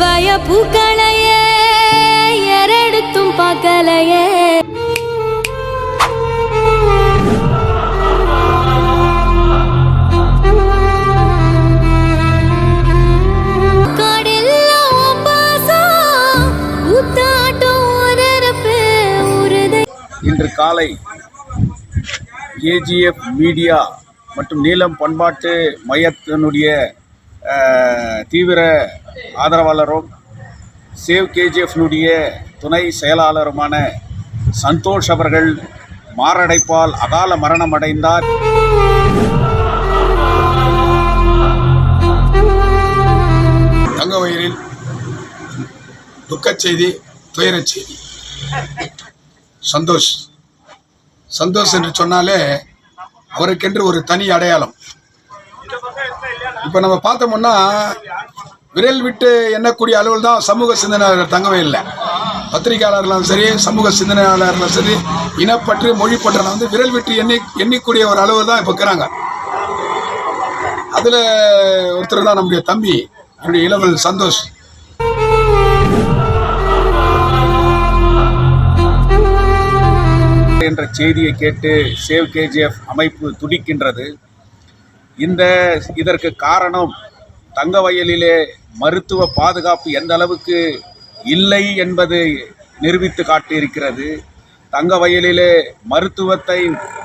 செவ்வாய பூக்களையே எரடுத்தும் பார்க்கலையே இன்று காலை ஏஜிஎஃப் மீடியா மற்றும் நீலம் பண்பாட்டு மையத்தினுடைய தீவிர ஆதரவாளரும் சேவ் கேஜிஎஃப்னுடைய துணை செயலாளருமான சந்தோஷ் அவர்கள் மாரடைப்பால் அகால மரணம் அடைந்தார் தங்கவயலில் துக்கச் செய்தி துயரச் செய்தி. சந்தோஷ். சந்தோஷ் என்று சொன்னாலே அவருக்கென்று ஒரு தனி அடையாளம். இப்போ நம்ம பார்த்தோம்னா விரல் விட்டு எண்ணக்கூடிய அளவில் தான் சமூக சிந்தனையாளர் தங்கவே இல்லை. பத்திரிகையாளர்களும் சரி சமூக சிந்தனையாளர்களும் சரி இனப்பற்று மொழிப்பற்றனை வந்து விரல் விட்டு எண்ணி எண்ணிக்கூடிய ஒரு அளவு தான் இப்போ இருக்கிறாங்க. அதில் ஒருத்தர் தான் நம்முடைய தம்பி என்னுடைய இளவல் சந்தோஷ். என்ற செய்தியை கேட்டு சேவ் கேஜிஎஃப் அமைப்பு துடிக்கின்றது. இந்த இதற்கு காரணம் தங்கவயலிலே மருத்துவ பாதுகாப்பு எந்த அளவுக்கு இல்லை என்பது நிரூபித்து காட்டியிருக்கிறது. தங்க வயலிலே மருத்துவத்தை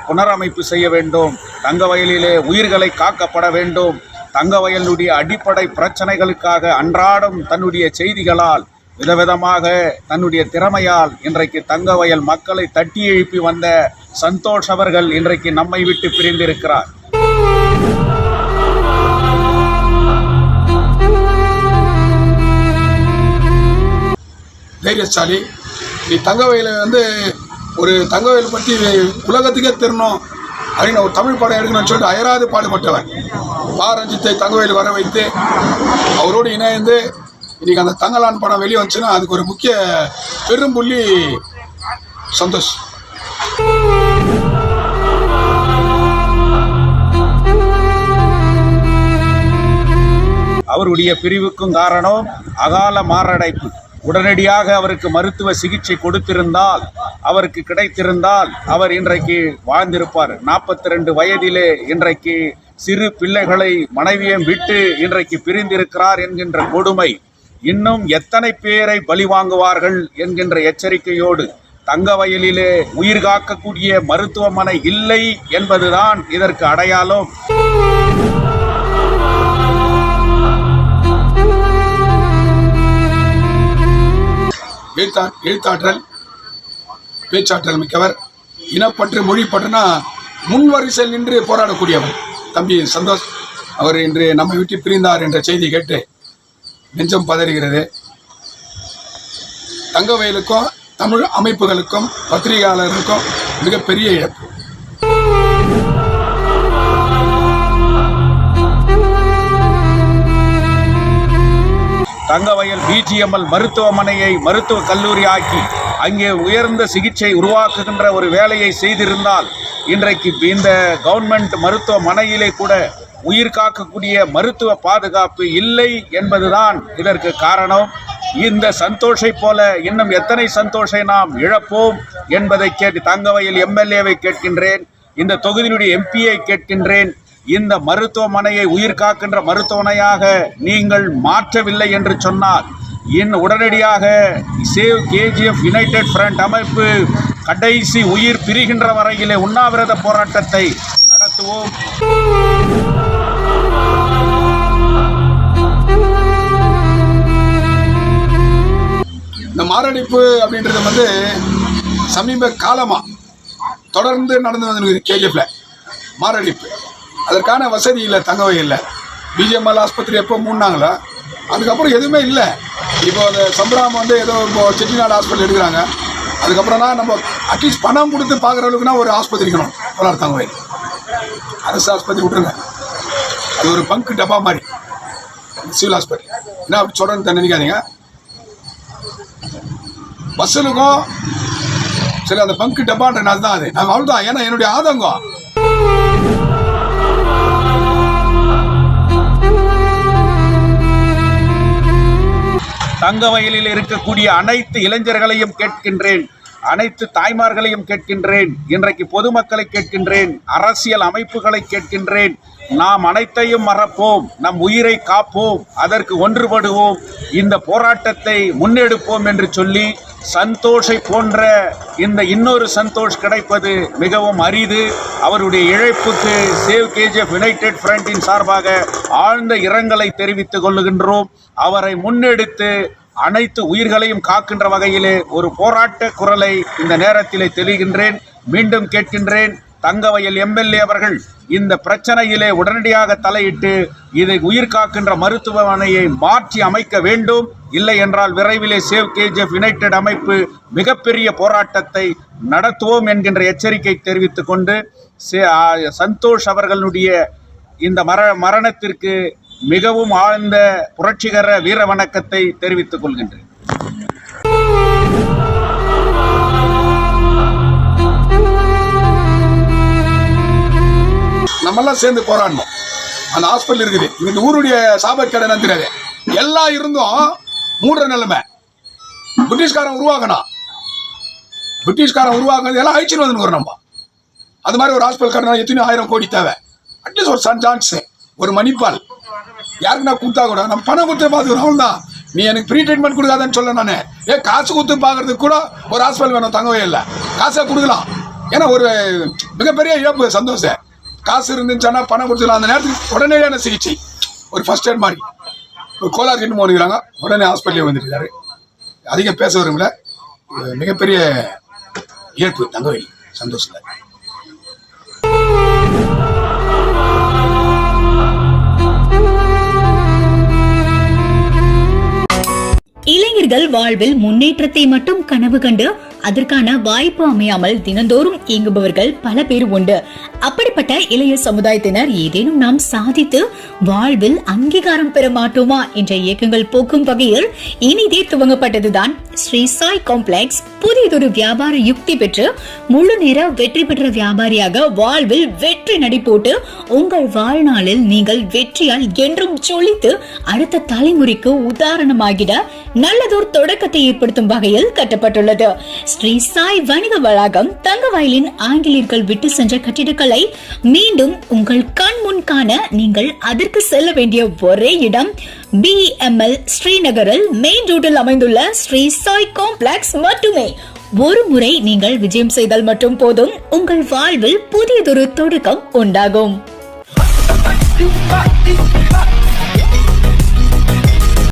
புனரமைப்பு செய்ய வேண்டும். தங்க வயலிலே உயிர்களை காக்கப்பட வேண்டும். தங்க வயலுடைய அடிப்படை பிரச்சனைகளுக்காக அன்றாடம் தன்னுடைய செய்திகளால் விதவிதமாக தன்னுடைய திறமையால் இன்றைக்கு தங்க வயல் மக்களை தட்டி எழுப்பி வந்த சந்தோஷ் அவர்கள் இன்றைக்கு நம்மை விட்டு பிரிந்திருக்கிறார். தைரியசாலி நீ தங்கவயலை வந்து ஒரு தங்கவயல் பற்றி உலகத்துக்கே தெரியணும் அப்படின்னு ஒரு தமிழ் படம் எடுக்கணும்னு சொல்லிட்டு அயராது பாடுபட்டவன் பா. ரஞ்சித்தை தங்கவயல் வர வைத்து அவரோடு இணைந்து இன்றைக்கி அந்த தங்கலான் படம் வெளியே வந்துச்சுன்னா அதுக்கு ஒரு முக்கிய பெரும்புள்ளி சந்தோஷ். அவருடைய பிரிவுக்கும் காரணம் அகால மாரடைப்பு. உடனடியாக அவருக்கு மருத்துவ சிகிச்சை கொடுத்திருந்தால் அவருக்கு கிடைத்திருந்தால் அவர் இன்றைக்கு வாழ்ந்திருப்பார். நாற்பத்தி ரெண்டு வயதிலே இன்றைக்கு சிறு பிள்ளைகளை மனைவியம் விட்டு இன்றைக்கு பிரிந்திருக்கிறார் என்கின்ற கொடுமை இன்னும் எத்தனை பேரை பலி வாங்குவார்கள் என்கின்ற எச்சரிக்கையோடு தங்க வயலிலே உயிர் காக்கக்கூடிய மருத்துவமனை இல்லை என்பதுதான் இதற்கு அடையாளம். எழுத்தா எழுத்தாற்றல் பேச்சாற்றல் மிக்கவர். இனப்பற்று மொழிப்பற்றுனா முன் வரிசையில் நின்று போராடக்கூடியவர். தம்பி சந்தோஷ் அவர் இன்று நம்மை விட்டு பிரிந்தார் என்ற செய்தி கேட்டு நெஞ்சம் பதறுகிறது. தங்கவயலுக்கும் தமிழ் அமைப்புகளுக்கும் பத்திரிகையாளர்களுக்கும் மிகப்பெரிய இழப்பு. தங்கவயல் பிஜிஎம்எல் மருத்துவமனையை மருத்துவ கல்லூரி ஆக்கி அங்கே உயர்ந்த சிகிச்சை உருவாக்குகின்ற ஒரு வேலையை செய்திருந்தால் இன்றைக்கு இந்த கவர்மெண்ட் மருத்துவமனையிலே கூட உயிர் காக்கக்கூடிய மருத்துவ பாதுகாப்பு இல்லை என்பதுதான் இதற்கு காரணம். இந்த சந்தோஷை போல இன்னும் எத்தனை சந்தோஷை நாம் இழப்போம் என்பதை கேட்டு தங்கவயல் எம்எல்ஏவை கேட்கின்றேன் இந்த தொகுதியினுடைய எம்பியை கேட்கின்றேன் இந்த மருத்துவமனையை உயிர் காக்கின்ற மருத்துவமனையாக நீங்கள் மாற்றவில்லை என்று சொன்னால் இன் உடனடியாக சேவ் கேஜிஎஃப் யுனைடெட் ஃப்ரண்ட் அமைப்பு கடைசி உயிர் பிரிகின்ற வரையிலே உண்ணாவிரத போராட்டத்தை நடத்துவோம். இந்த மாரடைப்பு அப்படின்றது வந்து சமீப காலமாக தொடர்ந்து நடந்து வந்து கேஜிஎஃப்ல மாரடைப்பு. அதற்கான வசதி இல்லை தங்கவை இல்லை. பிஜிஎம்எல் ஆஸ்பத்திரி எப்போ மூடினாங்களோ அதுக்கப்புறம் எதுவுமே இல்லை. இப்போ அந்த சம்பராம் வந்து ஏதோ இப்போ செட்டிநாடு ஹாஸ்பிட்டல் எடுக்கிறாங்க. அதுக்கப்புறம் தான் நம்ம அட்லீஸ்ட் பணம் கொடுத்து பார்க்குற அளவுக்குனா ஒரு ஆஸ்பத்திரி இருக்கணும். கோலார் தங்கவை அரசு ஆஸ்பத்திரி விட்டுருங்க. அது ஒரு பங்கு டப்பா மாதிரி. சிவில் ஹாஸ்பிட்டல் என்ன அப்படி சொல்கிறேன்னு நினைக்காதீங்க. பஸ்ஸுக்கும் சரி அந்த பங்கு டப்பான்றனால தான் அது. நான் அவ்வளோதான் ஏன்னா என்னுடைய ஆதங்கம். தங்கவயலில் இருக்கக்கூடிய அனைத்து இளைஞர்களையும் கேட்கின்றேன் அனைத்து தாய்மார்களையும் கேட்கின்றேன் இன்றைக்கு பொதுமக்களை கேட்கின்றேன் அரசியல் அமைப்புகளை கேட்கின்றேன் நாம் அனைத்தையும் மறப்போம் நம் உயிரை காப்போம் அதற்கு ஒன்றுபடுவோம். இந்த போராட்டத்தை முன்னெடுப்போம் என்று சொல்லி சந்தோஷை போன்ற இந்த இன்னொரு சந்தோஷ் கிடைப்பது மிகவும் அரிது. அவருடைய இழைப்புக்கு சேவ் கேஜிஎஃப் யுனைடெட் ஃப்ரண்டின் சார்பாக ஆழ்ந்த இரங்கலை தெரிவித்துக் கொள்ளுகின்றோம். அவரை முன்னெடுத்து அனைத்து உயிர்களையும் காக்கின்ற வகையிலே ஒரு போராட்ட குரலை இந்த நேரத்திலே தெளிகின்றேன். மீண்டும் கேட்கின்றேன். தங்கவயல் எம்எல்ஏ அவர்கள் இந்த பிரச்சனையிலே உடனடியாக தலையிட்டு இதை உயிர் காக்கின்ற மருத்துவமனையை மாற்றி அமைக்க வேண்டும். இல்லை என்றால் விரைவிலே சேவ் கேஜிஎஃப் யுனைடெட் அமைப்பு மிகப்பெரிய போராட்டத்தை நடத்துவோம் என்கின்ற எச்சரிக்கை தெரிவித்துக் கொண்டு சே- சந்தோஷ் அவர்களுடைய இந்த மர மரணத்திற்கு மிகவும் ஆழ்ந்த புரட்சிகர வீர வணக்கத்தை தெரிவித்துக் கொள்கின்றேன். நம்மெல்லாம் சேர்ந்து போராடணும். அந்த ஹாஸ்பிட்டல் இருக்குது. இந்த ஊருடைய சாபக்கேடு என்ன தெரியாது. எல்லாம் இருந்தும் மூடுற நிலைமை. பிரிட்டிஷ்காரன் உருவாக்கணும் பிரிட்டிஷ்காரன் உருவாக்குறது எல்லாம் அழிச்சுட்டு வந்து நம்ம. அது மாதிரி ஒரு ஹாஸ்பிட்டல் கட்டணம் எத்தனையோ ஆயிரம் கோடி தேவை. அட்லீஸ்ட் ஒரு சன் சான்ஸ் ஒரு மணிப்பால். யாருக்குன்னா கொடுத்தா கூட நம்ம பணம் கொடுத்து பார்த்துக்கிறோம். அவ்வளோதான் நீ எனக்கு ஃப்ரீ ட்ரீட்மெண்ட் கொடுக்காதன்னு சொல்ல நான். ஏ காசு கொடுத்து பார்க்கறதுக்கு கூட ஒரு ஹாஸ்பிட்டல் வேணும் தங்கவே இல்லை. காசை கொடுக்கலாம். ஏன்னா ஒரு மிகப்பெரிய இழப்பு சந்தோஷம். காசு இருந்துச்சானா பணம் கொடுத்துக்கலாம் அந்த நேரத்துக்கு உடனடியான சிகிச்சை. ஒரு ஃபர்ஸ்ட் எய்ட் மாதிரி. ஒரு கோலார் கிட்ட போனுக்கிறாங்க உடனே ஹாஸ்பிட்டலே வந்துருக்காரு அதிகம் பேச விரும்பல. மிகப்பெரிய இழப்பு தங்கவேல். சந்தோஷத்தில். இளைஞர்கள் வாழ்வில் முன்னேற்றத்தை மட்டும் கனவு கண்டு அதற்கான வாய்ப்பு அமையாமல் தினந்தோறும் இயங்குபவர்கள் பல பேர் உண்டு. அப்படிப்பட்ட இளைய சமுதாயத்தினர் ஏதேனும் நாம் சாதித்து வாழ்வில் அங்கீகாரம் பெற மாட்டோமா என்ற இயக்கங்கள் போக்கும் வகையில் இனிதே துவங்கப்பட்டதுதான் ஸ்ரீ சாய் காம்ப்ளெக்ஸ் புதியதொரு வியாபார யுக்தி பெற்று முழு நேர வெற்றி பெற்ற வியாபாரியாக வாழ்வில் வெற்றி நடை போட்டு உங்கள் வாழ்நாளில் நீங்கள் வெற்றியால் என்றும் சொலித்து அடுத்த தலைமுறைக்கு உதாரணமாகிட நல்லதோர் தொடக்கத்தை ஏற்படுத்தும் வகையில் கட்டப்பட்டுள்ளது. ஸ்ரீ சாய் வணிக வளாகம் தங்கவயலின் ஆங்கிலேயர்கள் விட்டு சென்ற கட்டிடக்கலை மீண்டும் உங்கள் கண் முன் காண நீங்கள் அதற்கு செல்ல வேண்டிய ஒரே இடம் பிஎம்எல் ஸ்ரீநகரில் மெயின் ரோட்டில் அமைந்துள்ள ஸ்ரீ சாய் காம்ப்ளெக்ஸ் மட்டுமே. ஒரு முறை நீங்கள் விஜயம் செய்தால் மட்டும் போதும். உங்கள் வாழ்வில் புதியதொரு தொடக்கம் உண்டாகும்.